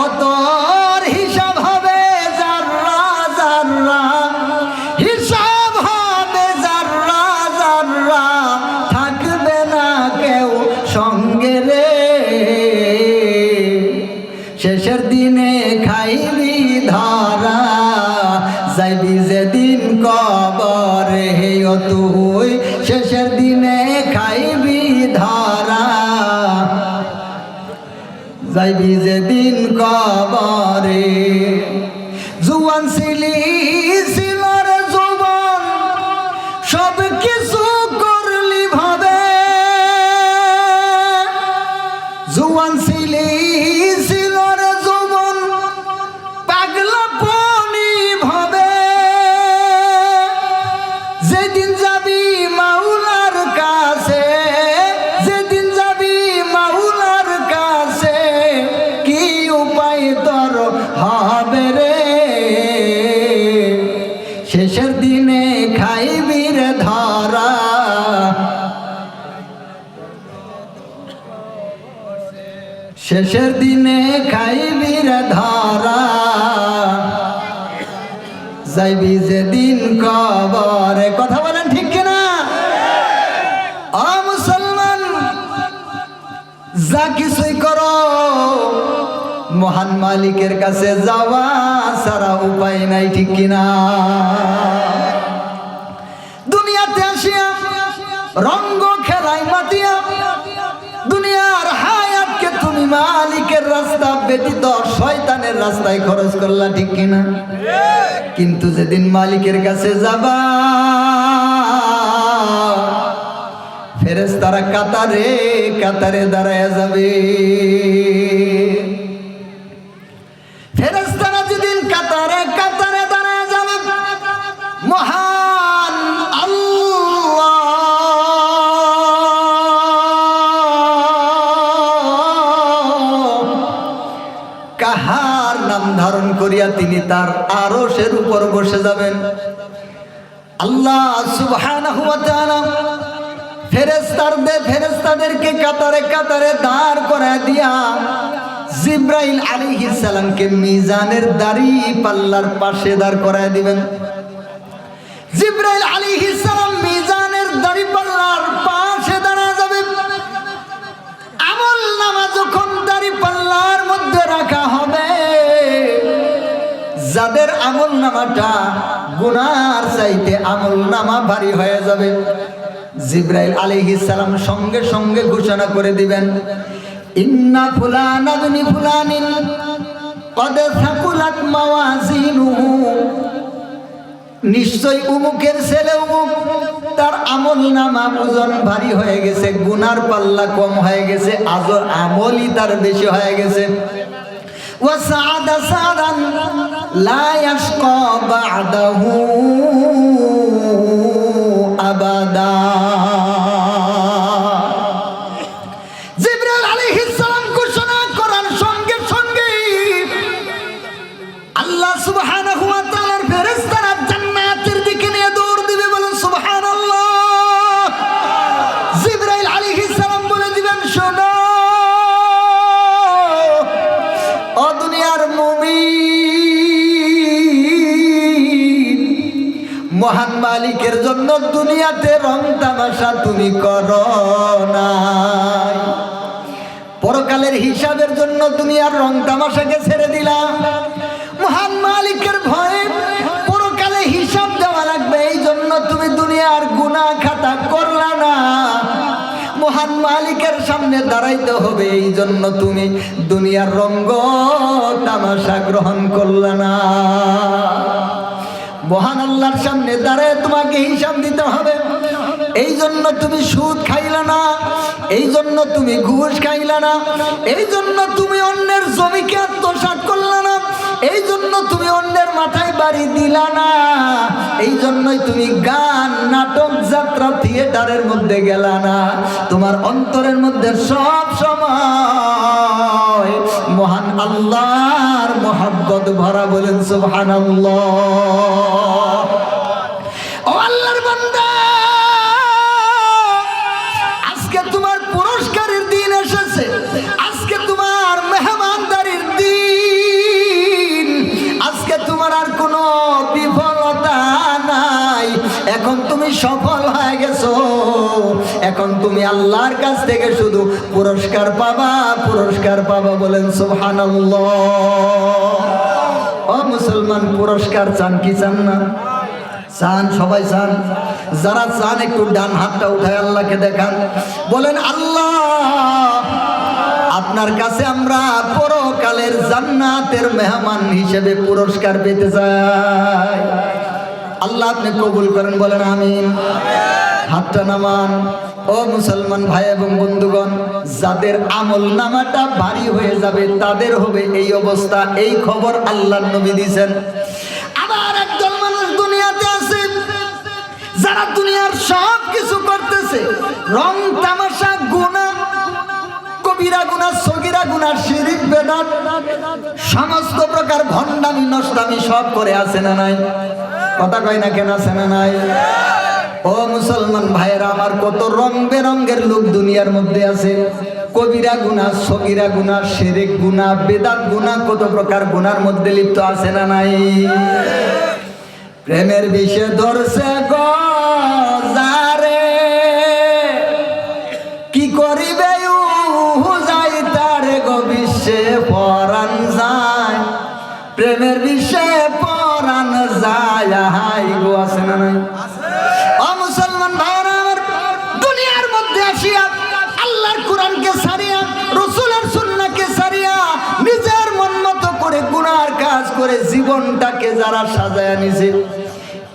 Otto. শেষের দিনে খাইবি রে ধরা। শেষের দিনে খাইবি রে ধরা। যাইবি যেদিন কবরে। কথা মহান মালিকের কাছে যাওয়া সারা উপায় নাই, ঠিক কিনা? দুনিয়াতে আসিয়া রঙ্গ খেলাই মাতিয়া, দুনিয়ার হায়াতকে তুমি মালিকের রাস্তা ব্যতীত শয়তানের রাস্তায় খরচ করলা, ঠিক কিনা? কিন্তু যেদিন মালিকের কাছে যাবা ফেরেস তারা কাতারে কাতারে দাঁড়ায় যাবে। করিয়া তিনি তার আরও সের উপর বসে যাবেন। আল্লাহ সুবহানাহু কাতারে কাতারে দাঁড় করায় দিয়া জিব্রাইল আলাইহিস সালামকে মিজানের দাড়ি পাল্লার পাশে দাঁড় করায় দিবেন। জিব্রাইল যাদের আমল নামাটা গুনার চাইতে আমল নামা ভারী হয়ে যাবে। জিব্রাইল আলাইহিস সালাম সঙ্গে সঙ্গে ঘোষণা করে দিবেন, ইন্না ফুলান আবনি ফুলানিন, কদ সাকুলাত মাওয়াজিনুহু। নিশ্চয় উমুকের ছেলে উমুক, তার আমল নামা ওজন ভারী হয়ে গেছে, গুনার পাল্লা কম হয়ে গেছে আজ আমলই তার বেশি হয়ে গেছে। وسعد سعدا لا يشقى بعده أبدا. মালিকের জন্য দুনিয়াতে রং তামাশা তুমি করো না পরকালের হিসাবের জন্য তুমি আর রং তামাশাকে ছেড়ে দিলাম মহান মালিকের ভয়ে পরকালে হিসাব দেওয়া লাগবে এই জন্য তুমি দুনিয়ার গুনাহ খাতা করলা না। মহান মালিকের সামনে দাঁড়াইতে হবে এই জন্য তুমি দুনিয়ার রঙ্গ তামাশা গ্রহণ করলা না। মহান আল্লাহর সামনে দাঁড়ায় তোমাকে হিসাব দিতে হবে। এই জন্য তুমি সুদ খাইলা না, এই জন্য তুমি ঘুষ খাইলা না, এই জন্য তুমি অন্যের জমিকে আত্মসাৎ করলা না, এই জন্য তুমি অন্যের মাথায় বাড়ি দিলা না, এই জন্যই তুমি গান, নাটক, যাত্রা, থিয়েটারের মধ্যে গেলা না। তোমার অন্তরের মধ্যে সব সময় মহান আল্লাহর মহাব্বত ভরা বলেন সুবহানাল্লাহ। তুমি আল্লাহর কাছ থেকে শুধু পুরস্কার পাবা পুরস্কার পাবা বলেন সুবহানাল্লাহ। ও মুসলমান, পুরস্কার চান কি চান না? চান, সবাই চান। যারা চান, একটু ডান হাতটা উঠায় আল্লাহকে দেখান। বলেন, আল্লাহ, আপনার কাছে আমরা পরকালের জান্নাতের মেহমান হিসেবে পুরস্কার পেতে চাই। আল্লাহ আপনি কবুল করেন, বলেন, আমিন। হাতটা নামান। ও মুসলমান ভাই এবং বন্ধুগণ, যাদের আমল নামাটা ভারী হয়ে যাবে, তাদের হবে এই অবস্থা। এই খবর আল্লাহ নবী দিয়েছেন। আবার একদল মানুষ দুনিয়াতে আছে, যারা দুনিয়ার সব কিছু করতেছে। রং, তামাশা, গুণা, কবিরা সমস্ত প্রকার সব করে আছে না নাই? কথা কয় না কেন আছে না নাই? ও মুসলমান ভাইয়েরা, আমার কত রং বেরঙ্গের লোক দুনিয়ার মধ্যে আছে। কবিরা গুণা, সগিরা গুণা শিরিক গুণা, বেদাত গুণা, কত প্রকার গুণার মধ্যে লিপ্ত আছে না নাই? প্রেমের বিষে ধরছে গজারে করে জীবনটাকে যারা সাজায় নিছে,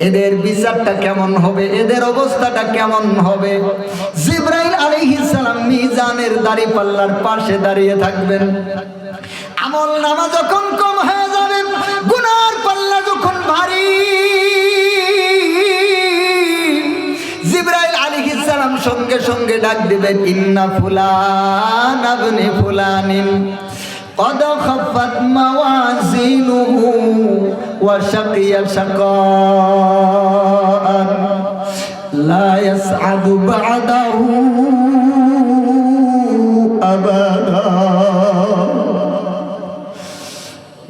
এদের বিচারটা কেমন হবে? এদের অবস্থাটা কেমন হবে? জিব্রাইল আলাইহিস সালাম মিজানের দাড়ি পাল্লার পাশে দাঁড়িয়ে থাকবেন। আমল নামা যখন কম হয়ে যাবে, গুনার পাল্লা যখন ভারী, জিব্রাইল আলাইহিস সঙ্গে সঙ্গে ডাক দিবেন, ইন্না ফুলা আবনি ফুলানিন, কদ খফাত মাওয়া موازينه وشقي شقاء لا يسعد بعده أبدا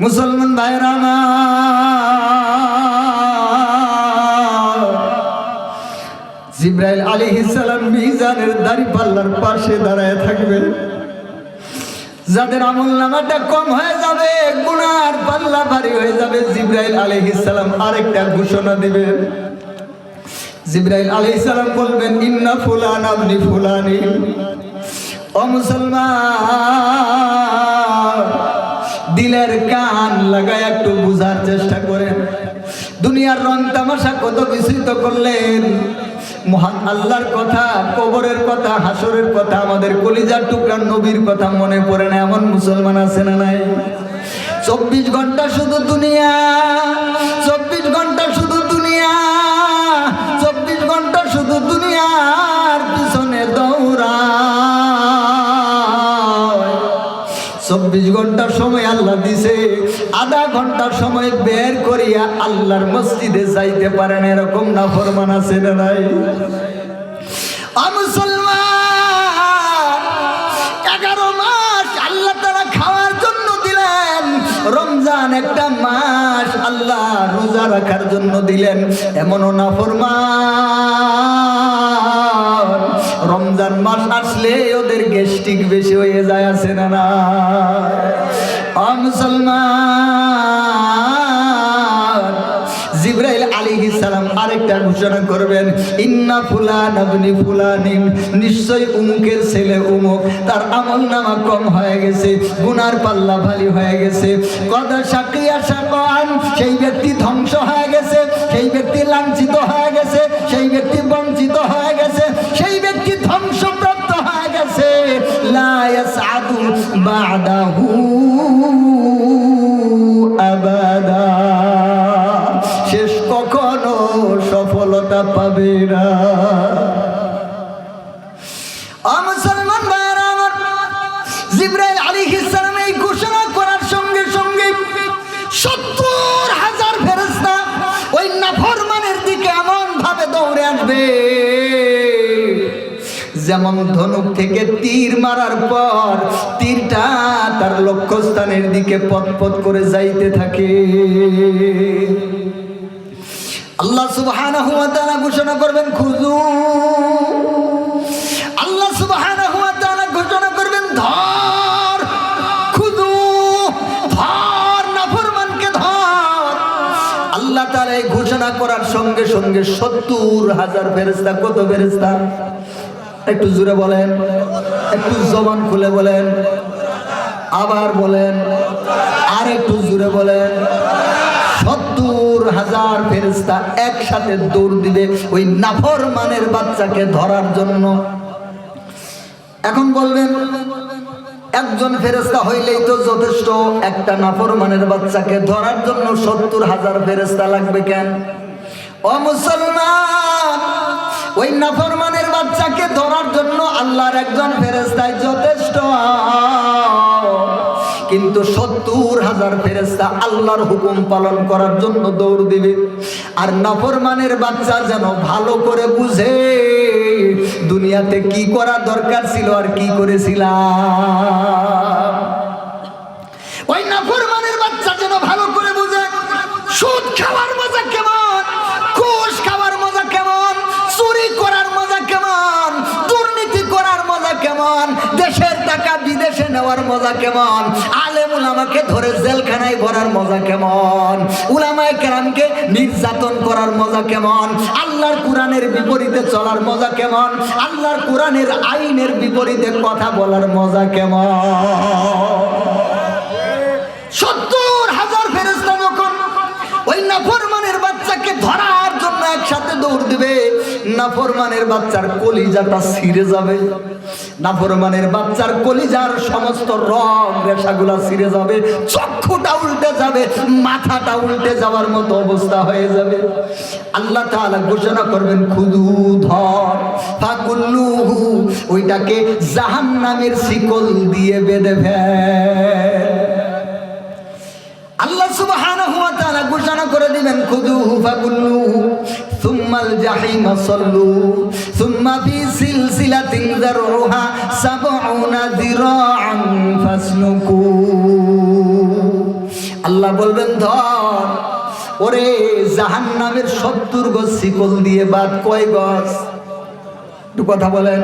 মুসলমান ভাইরা জিব্রাইল আলাইহিস সালাম মিজানের দাড়ি পাল্লার পাশে দাঁড়ায় থাকবে যাদের আমল নামাটা কম হয়ে যাবে, গুনার পাল্লা ভারী হয়ে যাবে। জিব্রাইল আলাইহিস সালাম আরেকটা ঘোষণা দিবেন জিব্রাইল আলাইহিস সালাম বলবেন, ইন্না ফুলান আপনি ফুলানি। ও মুসলমান, দিলের কান লাগায় একটু বুঝার চেষ্টা করেন। দুনিয়ার রং তামাশা কত কিছুই তো করলেন। মহান আল্লাহর কথা, কবরের কথা, হাসরের কথা, আমাদের কলিজার টুকরার নবীর কথা মনে পড়ে না, এমন মুসলমান আছে না নাই? চব্বিশ ঘণ্টা শুধু দুনিয়া, চব্বিশ ঘণ্টা শুধু দুনিয়া, চব্বিশ ঘণ্টা শুধু দুনিয়ার পিছনে দৌড়া চব্বিশ ঘণ্টার সময় আল্লাহ দিছে আধা ঘণ্টার সময় বের করিয়া আল্লাহর মসজিদে যাইতে পারেন, এরকম না ফরমান আছে না নাই? মুসলমান, এগারো মাস আল্লাহ তারা খাওয়ার জন্য দিলেন, রমজান একটা মাস আল্লাহ রোজা রাখার জন্য দিলেন, এমনও না ফরমান। রমজান মাস আসলে ওদের গেস্টিক বেশি হয়ে যায়, আছে না মুসলমান জিব্রাইল সালাম আরেকটা ঘোষণা করবেন, ইন্না ফুলান উমুকের ছেলে উমুক। তার আমল নামা কম হয়ে গেছে, গুনার পাল্লা হয়ে গেছে। কদ সাকিয়া সাকান সেই ব্যক্তি ধ্বংস হয়ে গেছে, সেই ব্যক্তি লাঞ্ছিত হয়ে গেছে, সেই ব্যক্তি বঞ্চিত হয়ে গেছে, সেই ব্যক্তি ধ্বংসপ্রাপ্ত হয়ে গেছে। লা যেমন ধনুক থেকে তীর মারার পর তীরটা তার লক্ষ্যস্থানের দিকে পথ পথ করে যাইতে থাকে। আল্লাহ সুবহানাহু ওয়া তাআলা ঘোষণা করবেন, খুজু। আল্লাহ সুবহানাহু ওয়া তাআলা ঘোষণা করবেন, ধর, খুজু, ধর, নাফরমানকে ধর। আল্লাহ তাআলা এই ঘোষণা করার সঙ্গে সঙ্গে সত্তর হাজার ফেরেশতা, কত ফেরেশতা? একটু জোরে বলেন, একটু জবান খুলে বলেন, আবার বলেন আর একটু জোরে বলেন। সত্তর হাজার ফেরেস্তা একসাথে দৌড় দিবে ওই নাফর মানের বাচ্চাকে ধরার জন্য। এখন বলবেন, একজন ফেরেস্তা হইলেই তো যথেষ্ট, একটা নাফরমানের বাচ্চাকে ধরার জন্য সত্তর হাজার ফেরেস্তা লাগবে কেন? ও মুসলমান, ওই নাফরমানের আল্লাহর একজন ফেরেস্তায় যথেষ্ট। কিন্তু সত্তর হাজার ফেরেস্তা আল্লাহর হুকুম পালন করার জন্য দৌড় দিবে। আর নাফরমানের বাচ্চা যেন ভালো করে বুঝে দুনিয়াতে কি করা দরকার ছিল আর কি করেছিলাম। ওই নাফরমানের বাচ্চা যেন ভালো করে বুঝে, সুদ খাওয়ার মজা কেমন? কেমন? দেশের টাকা বিদেশে নেওয়ার মজা কেমন? আলেম উলামাকে ধরে জেলখানায় ভরার মজা কেমন? উলামায়ে কেরামকে নির্যাতন করার মজা কেমন? আল্লাহর কোরআনের বিপরীতে চলার মজা কেমন? আল্লাহর কোরআনের আইনের বিপরীতে কথা বলার মজা কেমন? সত্তর হাজার ফেরেস্তা যখন ওই নাফরমানের বাচ্চাকে ধরার জন্য একসাথে দৌড় দিবে নাফরমানের বাচ্চার কলিজাটা ছিঁড়ে যাবে। নাফরমানের বাচ্চার কলিজার সমস্ত রং, রেশাগুলা ছিঁড়ে যাবে, চক্ষুটা উল্টে যাবে, মাথাটা উল্টে যাওয়ার মতো অবস্থা হয়ে যাবে। আল্লাহ তাআলা ঘোষণা করবেন, খুদু, ধর, ফাকুল্লুহু ওইটাকে জাহান্নামের শিকল দিয়ে বেঁধে ফেল। আল্লাহ সুবহানাহু ওয়া তাআলা ঘোষণা করে দিবেন খুদুহু ফাকুল্লুহু সুম্মাল জাহিমা সাল্লু সুম্মা ফি সিলসিলাতিন যারউহা সাবউনা যিরাআন ফাসলুকু আল্লাহ বলবেন, ধর, ওরে জাহান্নামের 70 গজ শিকল দিয়ে বাদ কয় গজ? একটু কথা বলেন।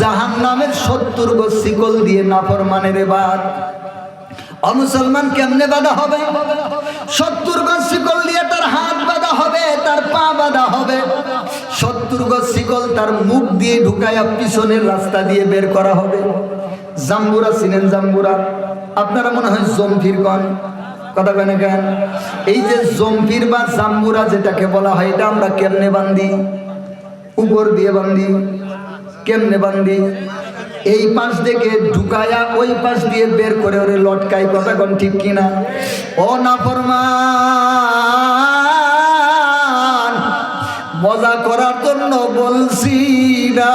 জাহান্নামের 70 গজ শিকল দিয়ে নাফরমানের বাদ। অমুসলমান কেমনে বাধা হবে? সত্তর গজ শিকল দিয়ে তার হাত বাঁধা হবে, তার পা বাঁধা হবে। সত্তর গজ শিকল তার মুখ দিয়ে ঢুকায়া পিছনের রাস্তা দিয়ে বের করা হবে। জাম্বুরা ছিলেন জাম্বুরা। আপনারা মনে হয় জম্ফির গণ কথা কেন কেন? এই যে জম্ফির বা জাম্বুরা যেটাকে বলা হয়, এটা আমরা কেমনে বান্ধি? উপর দিয়ে বান্ধি? কেমনে বান্ধি? এই পাশ থেকে ঢুকায়া ওই পাশ দিয়ে বের করে ওরে লটকাই কথা কোন ঠিক কিনা? ও না ফরমান, মজা করার জন্য বলছি না।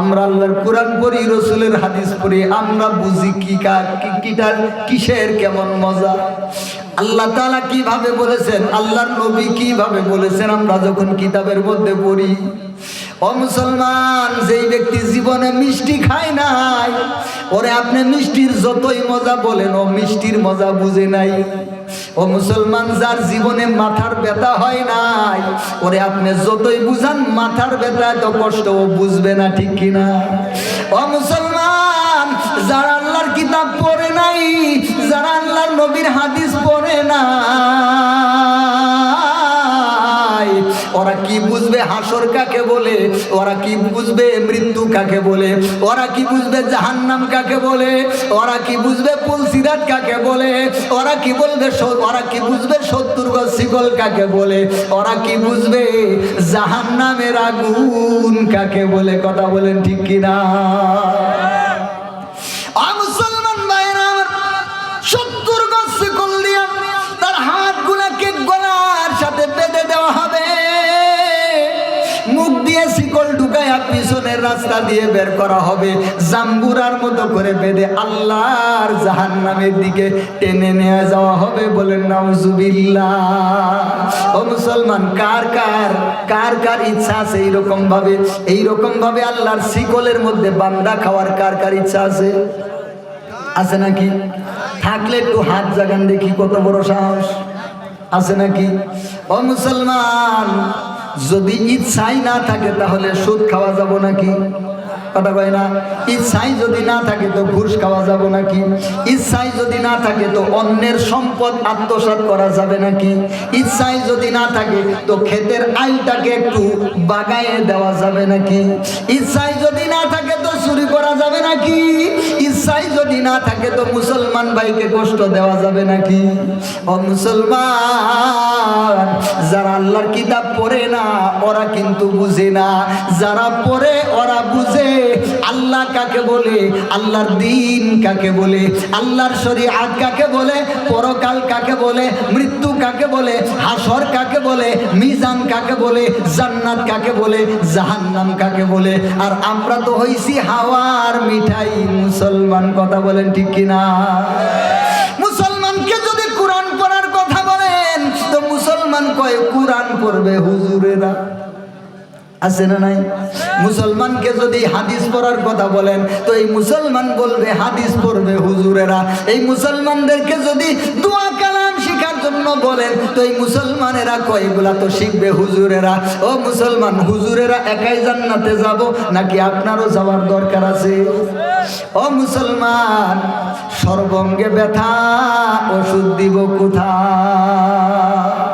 আমরা আল্লাহর কোরআন পড়ি, রসুলের হাদিস পড়ি, আমরা বুঝি কি কার কিটার কিসের কেমন মজা। আল্লাহ তালা কীভাবে বলেছেন, আল্লাহর নবী কীভাবে বলেছেন, আমরা যখন কিতাবের মধ্যে পড়ি ও মুসলমান, যেই ব্যক্তি জীবনে মিষ্টি খায় নাই, ওরে আপনি মিষ্টির যতই মজা বলেন, ও মিষ্টির মজা বুঝে নাই। ও মুসলমান, যার জীবনে মাথার ব্যথা হয় নাই, ওরে আপনি যতই বুঝান, মাথার ব্যথা এত কষ্ট, ও বুঝবে না ঠিক কিনা। ও মুসলমান, যারা আল্লাহর কিতাব পড়ে নাই, যারা আল্লাহর নবীর হাদিস পড়ে না ওরা কি বুঝবে হাসর কাকে বলে? ওরা কি বুঝবে মৃত্যু কাকে বলে? ওরা কি বুঝবে জাহান্নাম কাকে বলে? ওরা কি বুঝবে পুলসিরাত কাকে বলে? ওরা কি বলবে ওরা কি বুঝবে সত্তর শিকল কাকে বলে? ওরা কি বুঝবে জাহান্নামের আগুন কাকে বলে? কথা বলেন ঠিক কিনা? রাস্তা দিয়ে বের করা হবে। জাম্বুরার মতো করে বেঁধে আল্লাহর জাহান্নামের দিকে টেনে নিয়ে যাওয়া হবে বলেন, নাউজুবিল্লাহ। ও মুসলমান, কার কার কার কার ইচ্ছা আছে এইরকম ভাবে এইরকম ভাবে আল্লাহর শিকলের মধ্যে বান্দা খাওয়ার কার কার ইচ্ছা আছে? আছে নাকি? থাকলে একটু হাত জাগান দেখি কত বড় সাহস। আছে নাকি? ও মুসলমান যদি ইচ্ছাই না থাকে, তাহলে সুদ খাওয়া যাব নাকি? কথা কয় না, ইচ্ছাই যদি না থাকে তো ঘুষ খাওয়া যাব নাকি? ইচ্ছাই যদি না থাকে তো অন্যের সম্পদ আত্মসাৎ করা যাবে নাকি? ইচ্ছাই যদি না থাকে তো ক্ষেতের আইলটাকে একটু বাগায়ে দেওয়া যাবে নাকি? ইচ্ছাই যদি না থাকে তো চুরি করা যাবে নাকি? ইচ্ছাই যদি না থাকে তো মুসলমান ভাইকে কষ্ট দেওয়া যাবে নাকি? ও মুসলমান, যারা আল্লাহর কিতাব পড়ে না, ওরা কিন্তু বুঝে না। যারা পড়ে, ওরা বুঝে। আল্লাহ কাকে বলে? আল্লাহর দিন কাকে বলে? আল্লাহর শরীআত কাকে বলে? পরকাল কাকে বলে? মৃত্যু কাকে বলে? হাসর কাকে বলে? মিজান কাকে বলে? জান্নাত কাকে বলে? জাহান্নাম কাকে বলে? আর আমরা তো হইছি হাওয়ার মিঠাই মুসলমান। কথা বলেন ঠিক কিনা? মুসলমানকে যদি কোরআন পড়ার কথা বলেন, তো মুসলমান কয়, কোরআন পড়বে হুজুরেরা। আছে না নাই? মুসলমানকে যদি হাদিস পড়ার কথা বলেন, তো এই মুসলমান বলবে, হাদিস পড়বে হুজুরেরা। এই মুসলমানদেরকে যদি দোয়া কালাম শেখার জন্য বলেন, তো এই মুসলমানেরা কয়গুলা তো শিখবে হুজুরেরা? ও মুসলমান, হুজুরেরা একাই জান্নাতে যাব, নাকি আপনারও যাওয়ার দরকার আছে? ও মুসলমান, সর্বঙ্গে ব্যথা, ওষুধ দিব কোথায়